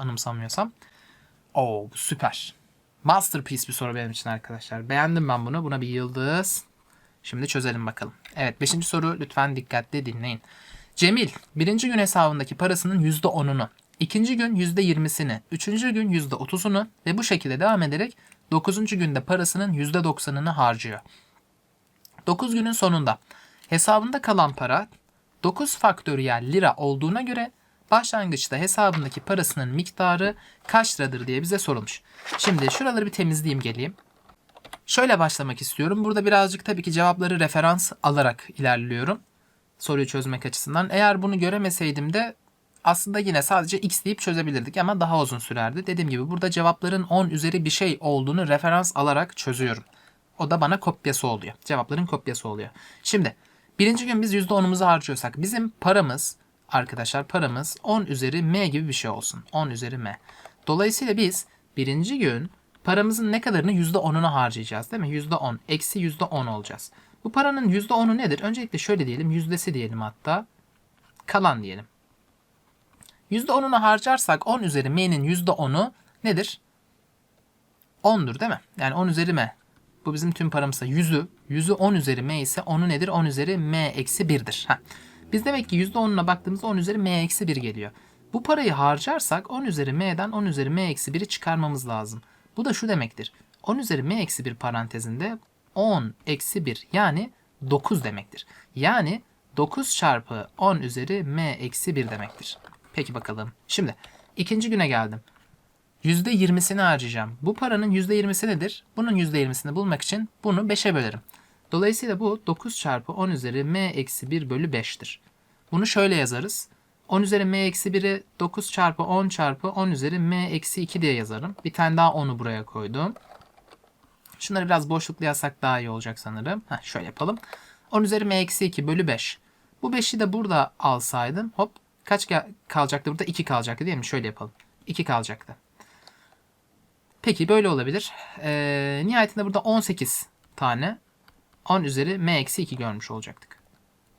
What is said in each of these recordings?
anımsamıyorsam. Oo bu süper. Masterpiece bir soru benim için arkadaşlar. Beğendim ben bunu. Buna bir yıldız. Şimdi çözelim bakalım. Evet 5. soru lütfen dikkatli dinleyin. Cemil birinci gün hesabındaki parasının %10'unu, ikinci gün %20'sini, üçüncü gün %30'unu ve bu şekilde devam ederek 9. günde parasının %90'ını harcıyor. 9 günün sonunda hesabında kalan para 9 faktöriyel lira olduğuna göre başlangıçta hesabındaki parasının miktarı kaç liradır diye bize sorulmuş. Şimdi şuraları bir temizleyeyim geleyim. Şöyle başlamak istiyorum. Burada birazcık tabii ki cevapları referans alarak ilerliyorum. Soruyu çözmek açısından. Eğer bunu göremeseydim de aslında yine sadece x deyip çözebilirdik ama daha uzun sürerdi. Dediğim gibi burada cevapların 10 üzeri bir şey olduğunu referans alarak çözüyorum. O da bana kopyası oluyor. Cevapların kopyası oluyor. Şimdi birinci gün biz %10'umuzu harcıyorsak bizim paramız arkadaşlar paramız 10 üzeri m gibi bir şey olsun. 10 üzeri m. Dolayısıyla biz birinci gün paramızın ne kadarını %10'unu harcayacağız değil mi? %10 eksi %10 olacağız. Bu paranın %10'u nedir? Öncelikle şöyle diyelim yüzdesi diyelim hatta. Kalan diyelim. %10'unu harcarsak 10 üzeri m'nin %10'u nedir? 10'dur değil mi? Yani 10 üzeri m. Bu bizim tüm paramızsa 100'ü. 100'ü 10 üzeri m ise 10'u nedir? 10 üzeri m eksi 1'dir. Heh. Biz demek ki %10'una baktığımızda 10 üzeri m eksi 1 geliyor. Bu parayı harcarsak 10 üzeri m'den 10 üzeri m eksi 1'i çıkarmamız lazım. Bu da şu demektir. 10 üzeri m eksi 1 parantezinde 10 eksi 1 yani 9 demektir. Yani 9 çarpı 10 üzeri m eksi 1 demektir. Peki bakalım. Şimdi ikinci güne geldim. %20'sini harcayacağım. Bu paranın %20'si nedir? Bunun %20'sini bulmak için bunu 5'e bölerim. Dolayısıyla bu 9 çarpı 10 üzeri m eksi 1 bölü 5'tir. Bunu şöyle yazarız. 10 üzeri m eksi 1'i 9 çarpı 10 çarpı 10 üzeri m eksi 2 diye yazarım. Bir tane daha 10'u buraya koydum. Şunları biraz boşluklu yazsak daha iyi olacak sanırım. Heh, şöyle yapalım. 10 üzeri m eksi 2 bölü 5. Bu 5'i de burada alsaydım hop kaç kalacaktı burada? 2 kalacaktı değil mi? Şöyle yapalım. 2 kalacaktı. Peki böyle olabilir. Ee, nihayetinde burada 18 tane 10 üzeri m eksi 2 görmüş olacaktık.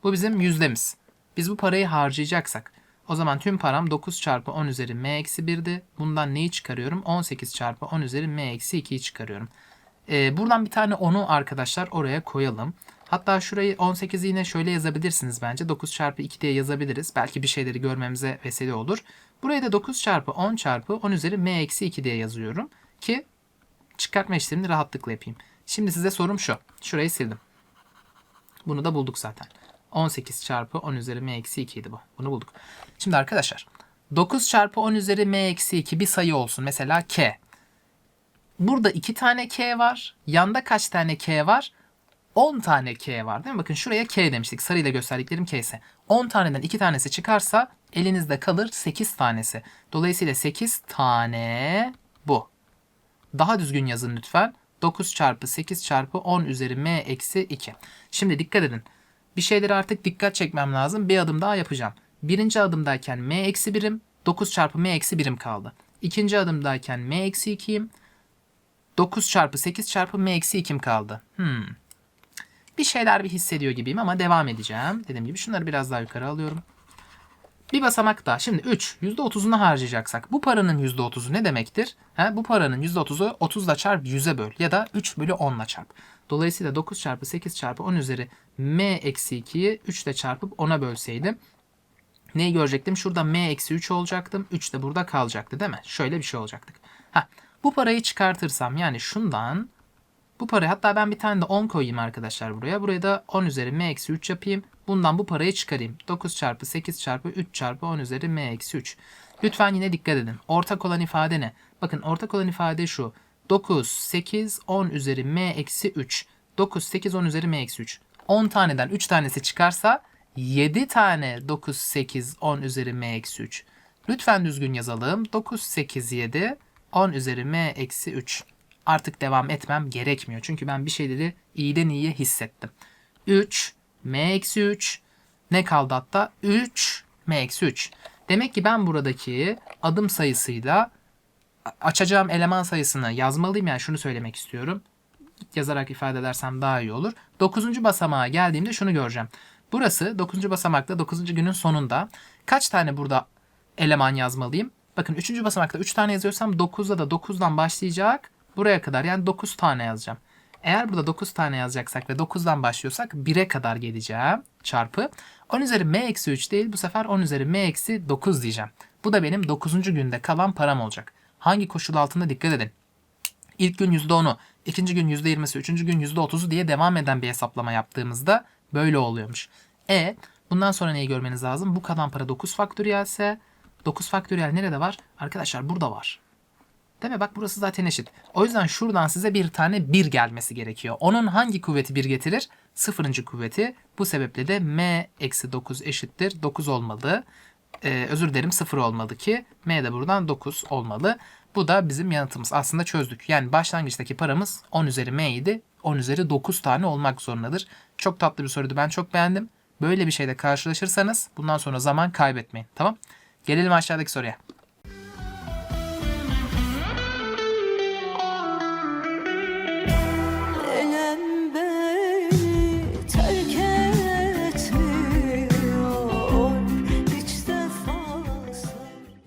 Bu bizim yüzdemiz. Biz bu parayı harcayacaksak o zaman tüm param 9 çarpı 10 üzeri m eksi 1'di. Bundan neyi çıkarıyorum? 18 çarpı 10 üzeri m eksi 2'yi çıkarıyorum. Ee, buradan bir tane 10'u arkadaşlar oraya koyalım. Hatta şurayı 18'i yine şöyle yazabilirsiniz bence. 9 çarpı 2 diye yazabiliriz. Belki bir şeyleri görmemize vesile olur. Burayı da 9 çarpı 10 çarpı 10 üzeri m eksi 2 diye yazıyorum. Ki çıkartma işlemini rahatlıkla yapayım. Şimdi size sorum şu. Şurayı sildim. Bunu da bulduk zaten. 18 çarpı 10 üzeri m eksi 2 idi bu. Bunu bulduk. Şimdi arkadaşlar 9 çarpı 10 üzeri m eksi 2 bir sayı olsun. Mesela k. Burada 2 tane k var. Yanda kaç tane k var? 10 tane k var değil mi? Bakın şuraya k demiştik. Sarıyla gösterdiklerim k ise. 10 taneden 2 tanesi çıkarsa elinizde kalır 8 tanesi. Dolayısıyla 8 tane bu. Daha düzgün yazın lütfen. 9 çarpı 8 çarpı 10 üzeri m eksi 2. Şimdi dikkat edin. Bir şeyleri artık dikkat çekmem lazım. Bir adım daha yapacağım. Birinci adımdayken m eksi 1'im. 9 çarpı m eksi 1'im kaldı. İkinci adımdayken m eksi 2'yim. 9 çarpı 8 çarpı m eksi 2'm kaldı. Hmm. Bir şeyler bir hissediyor gibiyim ama devam edeceğim. Dediğim gibi şunları biraz daha yukarı alıyorum. Bir basamak daha. Şimdi 3. %30'unu harcayacaksak bu paranın %30'u ne demektir? He, bu paranın %30'u 30 ile çarp 100'e böl ya da 3 bölü 10 ile çarp. Dolayısıyla 9 çarpı 8 çarpı 10 üzeri m eksi 2'yi 3 ile çarpıp 10'a bölseydim neyi görecektim? Şurada m eksi 3 olacaktım. 3 de burada kalacaktı değil mi? Şöyle bir şey olacaktık. Ha, bu parayı çıkartırsam yani şundan bu parayı hatta ben bir tane de 10 koyayım arkadaşlar buraya. Buraya da 10 üzeri m eksi 3 yapayım. Bundan bu parayı çıkarayım. 9 çarpı 8 çarpı 3 çarpı 10 üzeri m eksi 3. Lütfen yine dikkat edin. Ortak olan ifade ne? Bakın ortak olan ifade şu. 9, 8, 10 üzeri m eksi 3. 9, 8, 10 üzeri m eksi 3. 10 taneden 3 tanesi çıkarsa 7 tane 9, 8, 10 üzeri m eksi 3. Lütfen düzgün yazalım. 9, 8, 7, 10 üzeri m eksi 3. Artık devam etmem gerekmiyor. Çünkü ben bir şeyleri iyiden iyiye hissettim. 3, m eksi 3. Ne kaldı hatta? 3, m eksi 3. Demek ki ben buradaki adım sayısıyla açacağım eleman sayısını yazmalıyım. Yani şunu söylemek istiyorum. Yazarak ifade edersem daha iyi olur. 9. basamağa geldiğimde şunu göreceğim. Burası 9. basamakta 9. günün sonunda kaç tane burada eleman yazmalıyım? Bakın 3. basamakta 3 tane yazıyorsam 9'da da 9'dan başlayacak. Buraya kadar yani 9 tane yazacağım. Eğer burada 9 tane yazacaksak ve 9'dan başlıyorsak 1'e kadar geleceğim. Çarpı. 10 üzeri m eksi 3 değil bu sefer 10 üzeri m eksi 9 diyeceğim. Bu da benim 9. günde kalan param olacak. Hangi koşul altında dikkat edin. İlk gün %10'u, ikinci gün %20'si, üçüncü gün %30'u diye devam eden bir hesaplama yaptığımızda böyle oluyormuş. E bundan sonra neyi görmeniz lazım? Bu kalan para 9 faktöriyelse 9 faktöriyel nerede var? Arkadaşlar burada var. Değil mi? Bak burası zaten eşit. O yüzden şuradan size bir tane 1 gelmesi gerekiyor. Onun hangi kuvveti 1 getirir? Sıfırıncı kuvveti. Bu sebeple de m eksi 9 eşittir. 9 olmalı. Ee, özür dilerim 0 olmalı ki m de buradan 9 olmalı. Bu da bizim yanıtımız. Aslında çözdük. Yani başlangıçtaki paramız 10 üzeri m idi. 10 üzeri 9 tane olmak zorundadır. Çok tatlı bir soruydu. Ben çok beğendim. Böyle bir şeyle karşılaşırsanız bundan sonra zaman kaybetmeyin. Tamam? Gelelim aşağıdaki soruya.